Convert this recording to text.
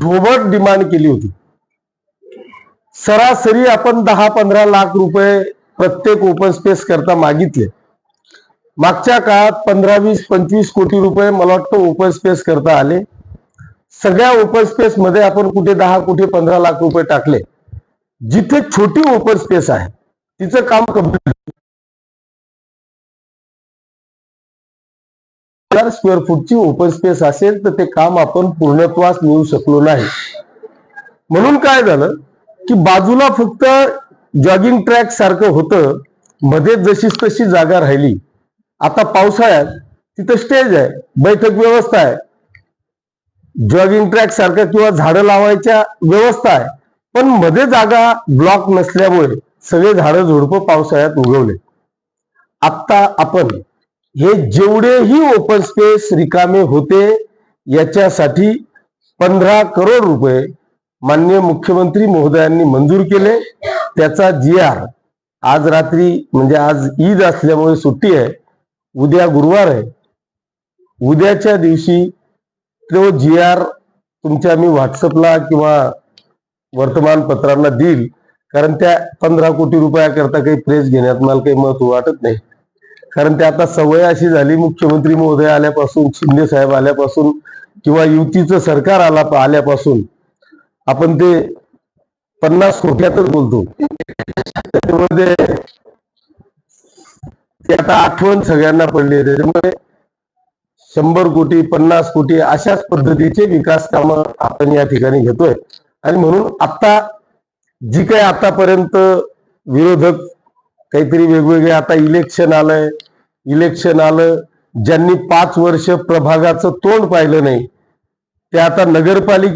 ढोबट demand केली होती. सरासरी आपण दहा पंधरा लाख रुपये प्रत्येक ओपन स्पेस करता मागितले. मागच्या काळात पंधरा वीस पंचवीस कोटी रुपये मला वाटतं ओपन स्पेस करता आले. सगळ्या ओपन स्पेस मध्ये आपण कुठे दहा कुठे पंधरा लाख रुपये टाकले. जिथे छोटी ओपन स्पेस आहे तिचं काम कंप्लीट हजार स्क्वेअर फूटची ओपन स्पेस असेल तर ते काम आपण पूर्णत्वास मिळू शकलो नाही. म्हणून काय झालं की बाजूला फक्त जॉगिंग ट्रॅक सारखं होतं मध्ये जशीच तशी जागा राहिली. आता पावसाळ्यात तिथं स्टेज आहे बैठक व्यवस्था आहे. जॉगिंग ट्रॅक सारखं किंवा झाडं लावायच्या व्यवस्था आहे पण मध्ये जागा ब्लॉक नसल्यामुळे सगळे झाडं झुडपं पावसाळ्यात उगवले. आता आपण हे जेवढेही ओपन स्पेस रिकामे होते याच्यासाठी पंधरा करोड रुपये माननीय मुख्यमंत्री महोदयांनी मंजूर केले. त्याचा जी आर आज रात्री म्हणजे आज ईद असल्यामुळे सुट्टी आहे. उद्या गुरुवार आहे. उद्याच्या दिवशी तो जी आर तुमच्या मी व्हॉट्सअपला किंवा वर्तमानपत्रांना देईल. कारण त्या पंधरा कोटी रुपयाकरता काही प्रेस घेण्यात मला काही महत्त्व वाटत नाही. कारण ते आता सवय अशी झाली मुख्यमंत्री महोदय आल्यापासून शिंदे साहेब आल्यापासून किंवा युतीचं सरकार आला आल्यापासून आपण ते पन्नास कोट्यातच बोलतो. त्याच्यामध्ये ते आता आठवण सगळ्यांना पडली त्याच्यामुळे शंभर कोटी पन्नास कोटी अशाच पद्धतीचे विकास काम आपण या ठिकाणी घेतोय. आणि म्हणून आता जी काही आतापर्यंत विरोधक काहीतरी वेगवेगळे आता इलेक्शन आलंय. इलेक्शन आलं ज्यांनी पाच वर्ष प्रभागाचं तोंड पाहिलं नाही ते आता नगरपालिका